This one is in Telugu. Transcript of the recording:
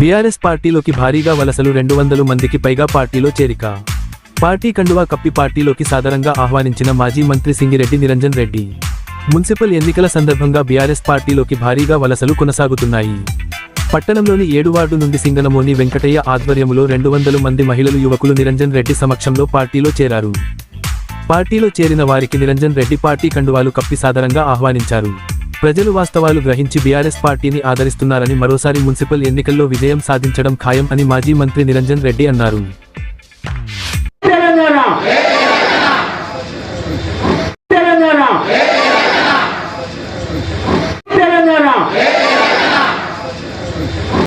బీఆర్ఎస్ పార్టీలోకి భారీగా వలసలు రెండు వందలు మందికి పైగా పార్టీలో చేరిక. పార్టీ కండువా కప్పి పార్టీలోకి సాధారణంగా ఆహ్వానించిన మాజీ మంత్రి సింగిరెడ్డి నిరంజన్ రెడ్డి. మున్సిపల్ ఎన్నికల సందర్భంగా బీఆర్ఎస్ పార్టీలోకి భారీగా వలసలు కొనసాగుతున్నాయి. పట్టణంలోని ఏడు వార్డు నుండి సింగనమోని వెంకటయ్య ఆధ్వర్యములో రెండు వందల మంది మహిళలు యువకులు నిరంజన్ రెడ్డి సమక్షంలో పార్టీలో చేరారు. పార్టీలో చేరిన వారికి నిరంజన్ రెడ్డి పార్టీ కండువాలు కప్పి సాధారణంగా ఆహ్వానించారు. ప్రజలు వాస్తవాలు గ్రహించి బీఆర్ఎస్ పార్టీని ఆదరిస్తున్నారని మరోసారి మున్సిపల్ ఎన్నికల్లో విజయం సాధించడం ఖాయం అని మాజీ మంత్రి నిరంజన్ రెడ్డి అన్నారు.